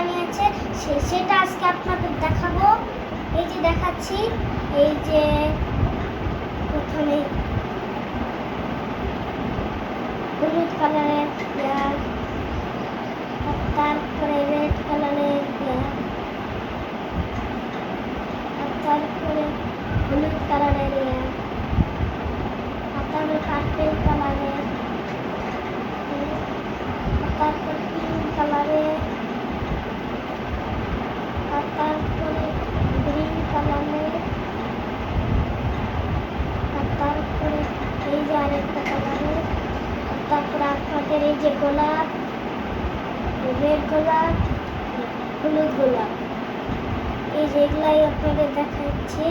বানিয়েছে, সে- সেটা আজকে আপনাদের দেখাবো। এই যে দেখাচ্ছি, এই যে প্রথমে হলুদ কালারের পেঁয়াজ তারপরে রেড কালারের পেঁয়াজ তারপরে হলুদ কালারের পেঁয়াজ তারপরে পার্পেল কালারের তারপর পিঙ্ক কালারের আর তারপরে গ্রিন কালারের আর তারপরে এই যে আরেকটা কালারের আর তারপরে এই যে গোলাপ রেড গোলাপ হলুদ গোলাপ। এই যে এগুলাই আপনাদের দেখাচ্ছি।